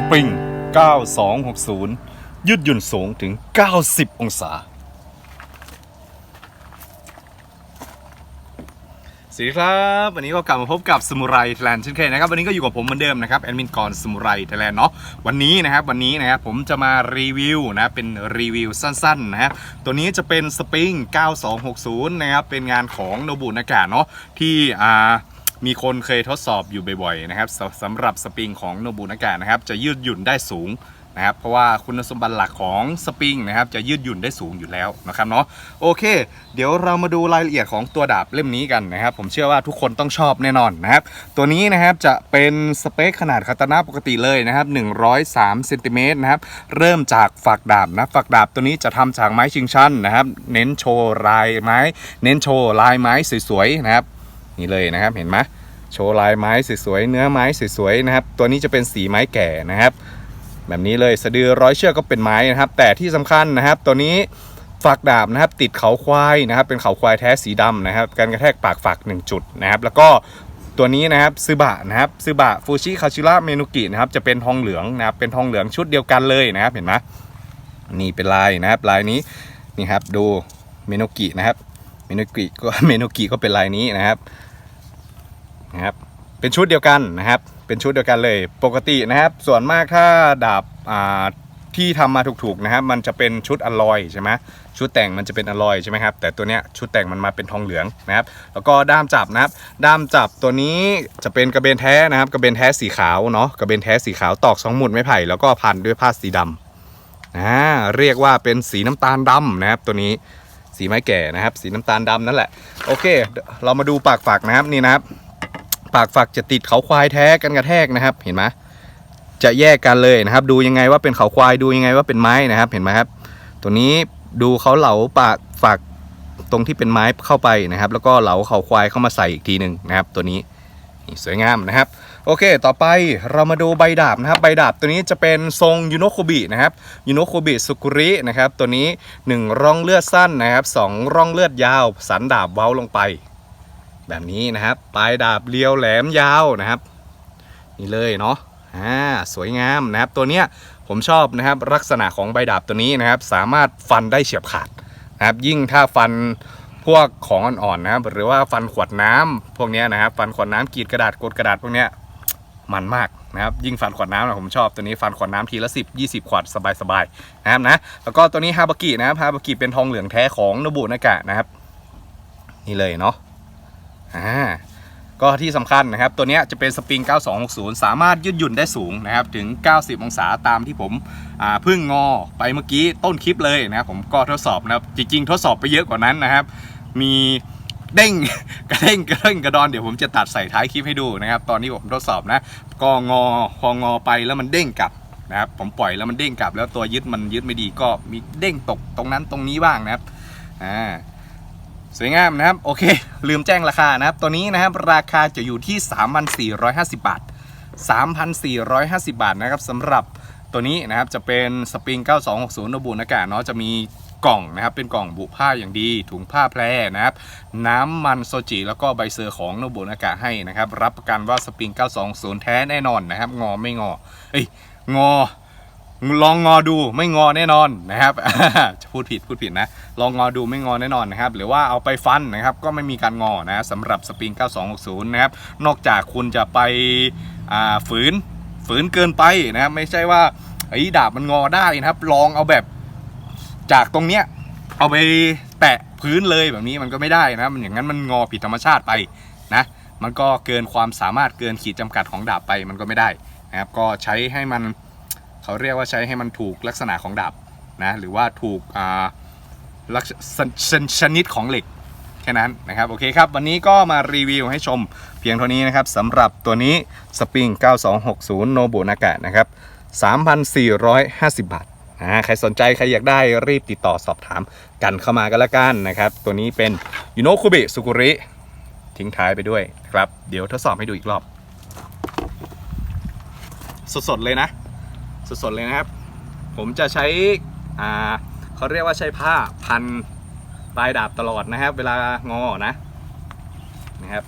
สปริง 9260 ยืดหยุ่นสูงถึง 90 องศา สวัสดีครับ วันนี้ก็กลับมาพบกับสมุไรไทยแลนด์เช่นเคยนะครับ วันนี้ก็อยู่กับผมเหมือนเดิมนะครับ แอดมินกรสมุไรไทยแลนด์เนาะ วันนี้นะครับ วันนี้นะครับ ผมจะมารีวิวนะ เป็นรีวิวสั้นๆนะครับตัวนี้จะเป็นสปริง 9260 นะครับ เป็นงานของโนบุนากาเนาะ ที่อ่า มีคนเคยทดสอบอยู่บ่อยๆนะครับสำหรับสปริงของโนบุนากานะครับจะยืดหยุ่นได้สูงนะครับเพราะว่าคุณสมบัติหลักของสปริงนะครับจะยืดหยุ่นได้สูงอยู่แล้วนะครับเนาะโอเค เดี๋ยวเรามาดูรายละเอียดของตัวดาบเล่มนี้กันนะครับ ผมเชื่อว่าทุกคนต้องชอบแน่นอนนะครับ ตัวนี้นะครับจะเป็นสเปคขนาดคาตานะปกติเลยนะครับ103เซนติเมตรนะครับเริ่มจากฝักดาบนะฝักดาบตัวนี้จะทำจากไม้ชิงชันนะครับ เน้นโชว์ลายไม้ เน้นโชว์ลายไม้สวยๆนะครับ นี่เลยนะครับ เห็นไหมโชว์ลายไม้สวยๆเนื้อไม้สวยๆนะครับ ตัวนี้จะเป็นสีไม้แก่นะครับ แบบนี้เลยสะดือร้อยเชือกก็เป็นไม้นะครับ แต่ที่สำคัญนะครับ ตัวนี้ฝักดาบนะครับ ติดเขาควายนะครับ เป็นเขาควายแท้สีดำนะครับ การกระแทกปากฝัก 1 จุดนะครับ แล้วก็ตัวนี้นะครับซึบะนะครับซึบะฟูชิคาชิระเมนุกินะครับจะเป็นทองเหลืองนะครับเป็นทองเหลืองชุดเดียวกันเลยนะครับ เห็นไหมนี่เป็นลายนะครับลายนี้นี่ครับดูเมนุกินะครับเมนุกิก็เมนุกิก็เป็นลายนี้นะครับ นะครับเป็นชุดเดียวกันนะครับ เป็นชุดเดียวกันเลยปกตินะครับ ส่วนมากถ้าดาบที่ทำมาถูกๆนะครับ มันจะเป็นชุดอลอยใช่ไหมชุดแต่งมันจะเป็นอลอยใช่ไหมครับแต่ตัวเนี้ยชุดแต่งมันมาเป็นทองเหลืองนะครับ แล้วก็ด้ามจับนะครับ ด้ามจับตัวนี้จะเป็นกระเบนแท้นะครับ กระเบนแท้สีขาวเนาะกระเบนแท้สีขาวตอกสองหมุดไม้ไผ่แล้วก็พันด้วยผ้าสีดำอ่าเรียกว่าเป็นสีน้ำตาลดำนะครับ ตัวนี้สีไม้แก่นะครับ สีน้ำตาลดำนั่นแหละโอเค เรามาดูปากฝักนะครับนี่นะครับ ปากฝักจะติดเขาควายแท้กันกระแทกนะครับ เห็นไหมจะแยกกันเลยนะครับ ดูยังไงว่าเป็นเขาควายดูยังไงว่าเป็นไม้นะครับ เห็นไหมครับ ตัวนี้ดูเขาเหลาปากฝักตรงที่เป็นไม้เข้าไปนะครับ แล้วก็เหลาเขาควายเข้ามาใส่อีกทีหนึ่งนะครับ ตัวนี้นี่สวยงามนะครับ โอเค ต่อไปเรามาดูใบดาบนะครับ ใบดาบตัวนี้จะเป็นทรงยูโนโคบินะครับยูโนโคบิสุกุรินะครับ ตัวนี้ 1 ร่องเลือดสั้นนะครับสองร่องเลือดยาว สันดาบเว้าลงไป แบบนี้นะครับ ปลายดาบเรียวแหลมยาวนะครับ นี่เลยเนาะอ่าสวยงามนะครับ ตัวเนี้ยผมชอบนะครับลักษณะของใบดาบตัวนี้นะครับ สามารถฟันได้เฉียบขาดนะครับ ยิ่งถ้าฟันพวกของอ่อนๆนะครับ หรือว่าฟันขวดน้ำพวกเนี้ยนะครับ ฟันขวดน้ำกรีดกระดาษกดกระดาษพวกเนี้ยมันมากนะครับยิ่งฟันขวดน้ำนะผมชอบตัวนี้ฟันขวดน้ำทีละ 10 20 ขวดสบายๆนะครับนะแล้วก็ตัวนี้ฮาบากินะครับฮาบากิเป็นทองเหลืองแท้ของโนบุนากะนะครับ นี่เลยเนาะ อ่าก็ที่สำคัญนะครับ ตัวนี้จะเป็นสปริง 9260 สามารถยืดหยุ่นได้สูงนะครับ ถึง 90 องศาตามที่ผมเพิ่งงอไปเมื่อกี้ต้นคลิปเลยนะครับ ผมก็ทดสอบนะครับ จริง ๆ ทดสอบไปเยอะกว่านั้นนะครับ มีเด้งกระเด้งกระเด้งกระดอนเดี๋ยวผมจะตัดใส่ท้ายคลิปให้ดูนะครับ ตอนที่ผมทดสอบนะ ก็งอพองอไปแล้วมันเด้งกลับนะครับ ผมปล่อยแล้วมันเด้งกลับ แล้วตัวยึดมันยึดไม่ดีก็มีเด้งตกตรงนั้นตรงนี้บ้างนะครับอ่า สวยงามนะครับ โอเค ลืมแจ้งราคานะครับ ตัวนี้นะครับราคาจะอยู่ที่ 3,450 บาท 3,450 บาทนะครับสำหรับตัวนี้นะครับจะเป็นสปริง 9260โนบุนากาศเนาะจะมีกล่องนะครับเป็นกล่องบุผ้าอย่างดี ถุงผ้าแพรนะครับ น้ำมันโซจิแล้วก็ใบเซอร์ของโนบุนากาให้นะครับ รับประกันว่าสปริง 920 แท้แน่นอนนะครับ งอไม่งอ เอ้ยงอ ลองงอดูไม่งอแน่นอนนะครับจะพูดผิดพูดผิดนะ ลองงอดูไม่งอแน่นอนนะครับ หรือว่าเอาไปฟันนะครับก็ไม่มีการงอนะสำหรับสปริง 9260 นะครับ นอกจากคุณจะไปฝืนฝืนเกินไปนะครับ ไม่ใช่ว่าไอ้ดาบมันงอได้นะครับ ลองเอาแบบจากตรงเนี้ยเอาไปแตะพื้นเลยแบบนี้มันก็ไม่ได้นะมันอย่างนั้นมันงอผิดธรรมชาติไปนะมันก็เกินความสามารถเกินขีดจำกัดของดาบไปมันก็ไม่ได้นะครับก็ใช้ให้มัน เขาเรียกว่าใช้ให้มันถูกลักษณะของดาบนะหรือว่าถูกลักษณชนชนิดของเหล็กแค่นั้นนะครับโอเคครับ วันนี้ก็มารีวิวให้ชมเพียงเท่านี้นะครับสำหรับตัวนี้สปริง 9260 โนบุนากะนะครับ 3,450 บาทอ่าใครสนใจ ใครอยากได้รีบติดต่อสอบถามกันเข้ามากันละกันนะครับ ตัวนี้เป็นยูโนคุบิสุกุริทิ้งท้ายไปด้วยครับ เดี๋ยวทดสอบให้ดูอีกรอบ สดๆเลยนะ สดๆเลยนะครับ ผมจะใช้อ่าเขาเรียกว่าใช้ผ้าพันปลายดาบตลอดนะครับ เวลางอนะนะครับ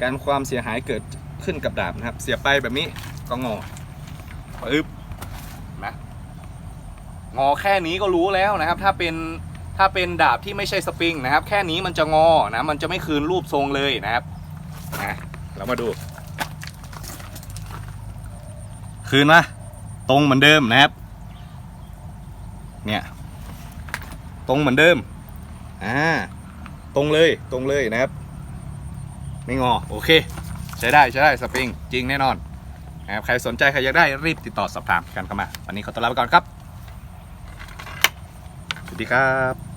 การความเสียหายเกิดขึ้นกับดาบนะครับ เสียไปแบบนี้ก็งอปึ๊บนะงอแค่นี้ก็รู้แล้วนะครับ ถ้าเป็นถ้าเป็นดาบที่ไม่ใช่สปริงนะครับ แค่นี้มันจะงอนะมันจะไม่คืนรูปทรงเลยนะครับนะเรามาดู คืนมา ตรงเหมือนเดิมนะครับ เนี่ย ตรงเหมือนเดิม อ่า ตรงเลยตรงเลยนะครับ ไม่งอ โอเค ใช้ได้ใช้ได้สปริง จริงแน่นอนนะครับใครสนใจ ใครอยากได้รีบติดต่อสอบถามกันเข้ามา วันนี้ขอตัวลาไปก่อนครับ สวัสดีครับ